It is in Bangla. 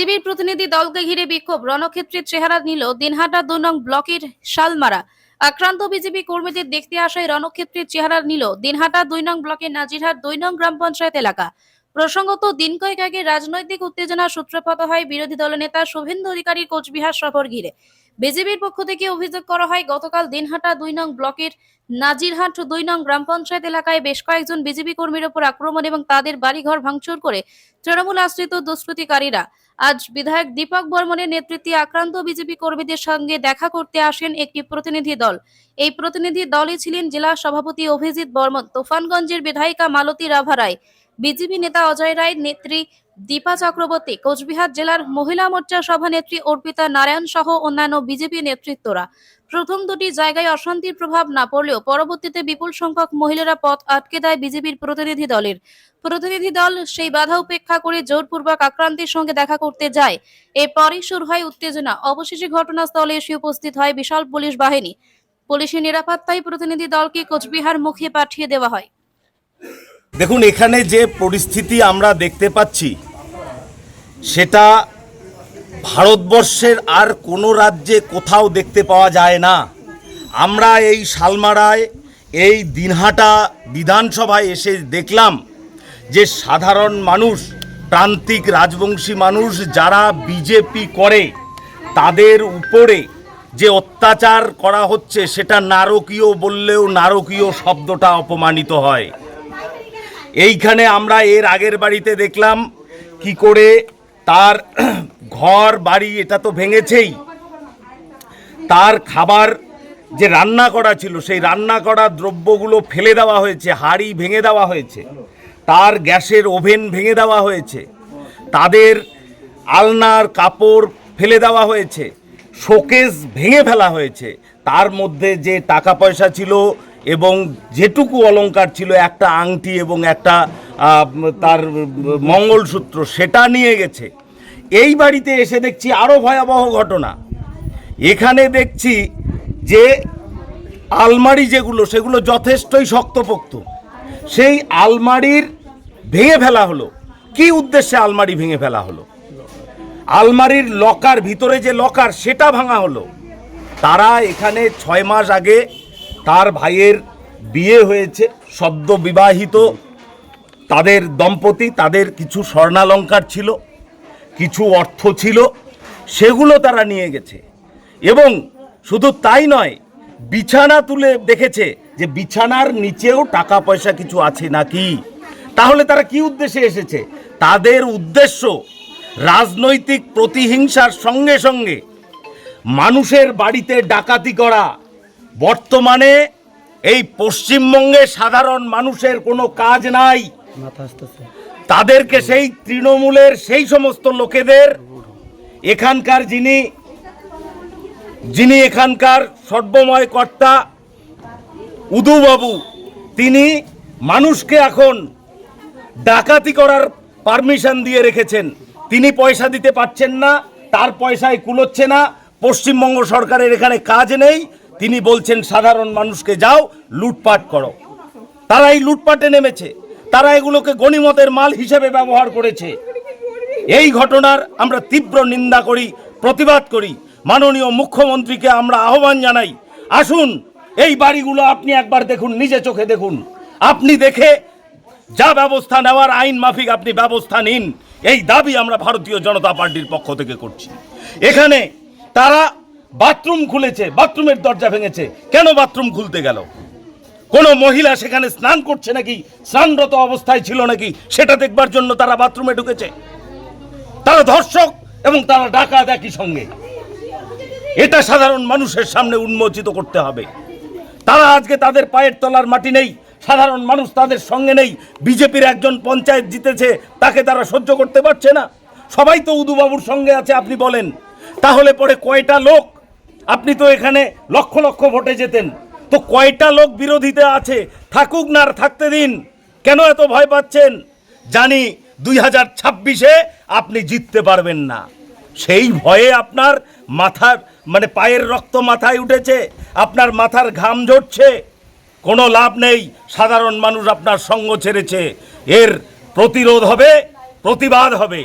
বিজেপির প্রতিনিধি দলকে ঘিরে বিক্ষোভ। রণক্ষেত্রের চেহারা নিল দিনহাটা দু নং ব্লকের শালমারা। আক্রান্ত বিজেপি কর্মীদের দেখতে আসায় রণক্ষেত্রের চেহারা নিল দিনহাটা দুই নং ব্লকের নাজিরহাট দুই নং গ্রাম পঞ্চায়েত এলাকা। প্রসঙ্গত, দিন কয়েক আগে রাজনৈতিক উত্তেজনা সূত্রপাত হয় বিরোধী দলনেতা শুভেন্দু অধিকারীর কোচবিহার সফর ঘিরে। বিজেপির পক্ষ থেকে অভিযোগ করা হয়, গতকাল দিনহাটা দুই নং ব্লকের নাজিরহাট দুই নং গ্রাম পঞ্চায়েত এলাকায় বেশ কয়েকজন বিজেপি কর্মীর ওপর আক্রমণ এবং তাদের বাড়িঘর ভাঙচুর করে তৃণমূল আশ্রিত দুষ্কৃতিকারীরা। আজ বিধায়ক দীপক বর্মনের নেতৃত্বে আক্রান্ত বিজেপি কর্মীদের সঙ্গে দেখা করতে আসেন একটি প্রতিনিধি দল। এই প্রতিনিধি দলে ছিলেন জেলা সভাপতি অভিজিৎ বর্মন। তুফানগঞ্জের বিধায়িকা মালতী রাভা রায়। বিজেপি নেতা অজয় রায় নেত্রী দীপা চক্রবর্তী কোচবিহার জেলার মহিলা মোর্চা সভানেত্রী অর্পিতা নারায়ণ সহ অন্যান্য বিজেপি নেতৃত্বরা। প্রথম দুটি জায়গায় অশান্তির প্রভাব না পড়লেও পরবর্তীতে বিপুল সংখ্যক মহিলারা পথ আটকে দেয় বিজেপির প্রতিনিধি দলের। প্রতিনিধি দল সেই বাধা উপেক্ষা করে জোরপূর্বক আক্রান্তের সঙ্গে দেখা করতে যায়। এরপরই শুরু হয় উত্তেজনা। অবশেষে ঘটনাস্থলে এসে উপস্থিত হয় বিশাল পুলিশ বাহিনী। পুলিশের নিরাপত্তায় প্রতিনিধি দলকে কোচবিহার মুখে পাঠিয়ে দেওয়া হয়। দেখুন, এখানে যে পরিস্থিতি আমরা দেখতে পাচ্ছি, সেটা ভারতবর্ষের আর কোনো রাজ্যে কোথাও দেখতে পাওয়া যায় না। আমরা এই শালমারায়, এই দিনহাটা বিধানসভায় এসে দেখলাম যে সাধারণ মানুষ, প্রান্তিক রাজবংশী মানুষ যারা বিজেপি করে, তাদের উপরে যে অত্যাচার করা হচ্ছে, সেটা নারকীয় বললেও নারকীয় শব্দটা অপমানিত হয়। এইখানে আমরা এর আগের বাড়িতে দেখলাম কি করে তার ঘর, বাড়ি, এটা তো ভেঙেছেই। তার খাবার যে রান্না করা ছিল, সেই রান্না করা দ্রব্যগুলো ফেলে দেওয়া হয়েছে, হাড়ি ভেঙে দেওয়া হয়েছে, তার গ্যাসের ওভেন ভেঙে দেওয়া হয়েছে, তাদের আলনার কাপড় ফেলে দেওয়া হয়েছে শোকেস ভেঙে ফেলা হয়েছে। তার মধ্যে যে টাকা পয়সা ছিল এবং যেটুকু অলঙ্কার ছিল, একটা আংটি এবং একটা তার মঙ্গলসূত্র, সেটা নিয়ে গেছে। এই বাড়িতে এসে দেখছি আরও ভয়াবহ ঘটনা। এখানে দেখছি যে আলমারি যেগুলো, সেগুলো যথেষ্টই শক্তপোক্ত। সেই আলমারির ভেঙে ফেলা হলো। কি উদ্দেশ্যে আলমারি ভেঙে ফেলা হলো? আলমারির লকার, ভিতরে যে লকার, সেটা ভাঙা হলো। তারা এখানে ছয় মাস আগে তার ভাইয়ের বিয়ে হয়েছে, সদ্য বিবাহিত। তাদের দম্পতি, তাদের কিছু স্বর্ণালঙ্কার ছিল, কিছু অর্থ ছিল, সেগুলো তারা নিয়ে গেছে। এবং শুধু তাই নয়, বিছানা তুলে দেখেছে যে বিছানার নিচেও টাকা পয়সা কিছু আছে নাকি। তাহলে তারা কি উদ্দেশ্যে এসেছে? তাদের উদ্দেশ্য রাজনৈতিক প্রতিহিংসার সঙ্গে সঙ্গে মানুষের বাড়িতে ডাকাতি করা। বর্তমানে এই পশ্চিমবঙ্গে সাধারণ মানুষের কোনো কাজ নাই। তাদেরকে সেই তৃণমূলের সেই সমস্ত লোকেদের এখানকার যিনি যিনি এখানকার সর্বময় কর্তা উদুবাবু তিনি মানুষকে এখন ডাকাতি করার পারমিশন দিয়ে রেখেছেন। তিনি পয়সা দিতে পারছেন না, তার পয়সায় কুলোচ্ছে না, পশ্চিমবঙ্গ সরকারের এখানে কাজ নেই। তিনি বলছেন, সাধারণ মানুষকে যাও, লুটপাট করো। তারা এই লুটপাটে নেমেছে। তারা এগুলোকে গণিমতের মাল হিসেবে ব্যবহার করেছে। এই ঘটনার আমরা তীব্র নিন্দা করি, প্রতিবাদ করি। মাননীয় মুখ্যমন্ত্রীকে আমরা আহ্বান জানাই। আসুন, এই বাড়িগুলো আপনি একবার দেখুন, নিজে চোখে দেখুন। আপনি দেখে যা ব্যবস্থা নেওয়ার আইন মাফিক আপনি ব্যবস্থা নিন। এই দাবি আমরা ভারতীয় জনতা পার্টির পক্ষ থেকে করছি। এখানে তারা বাথরুম খুলেছে, বাথরুমের দরজা ভেঙেছে। কেন বাথরুম খুলতে গেল? কোনো মহিলা সেখানে স্নান করছে নাকি? স্নানরত অবস্থায় ছিল নাকি? সেটা দেখবার জন্য তারা বাথরুমে ঢুকেছে। তারা ধর্ষক এবং তারা ডাকাত একই সঙ্গে। এটা সাধারণ মানুষের সামনে উন্মোচিত করতে হবে। তারা আজকে তাদের পায়ের তলার মাটি নেই। সাধারণ মানুষ তাদের সঙ্গে নেই। বিজেপির একজন পঞ্চায়েত জিতেছে, তাকে তারা সহ্য করতে পারছে না। সবাই তো উদুবাবুর সঙ্গে আছে, আপনি বলেন। তাহলে পরে কয়টা লোক? আপনি তো এখানে লক্ষ লক্ষ ভোটে যেতেন তো কয়টা লোক বিরোধীতে আছে? থাকুক না আর থাকতে দিন। কেন এত ভয় পাচ্ছেন? জানি দুই হাজার ছাব্বিশে আপনি জিততে পারবেন না। সেই ভয়ে আপনার মাথার মানে পায়ের রক্ত মাথায় উঠেছে, আপনার মাথার ঘাম ঝরছে কোনো লাভ নেই। সাধারণ মানুষ আপনার সঙ্গ ছেড়েছে। এর প্রতিরোধ হবে প্রতিবাদ হবে।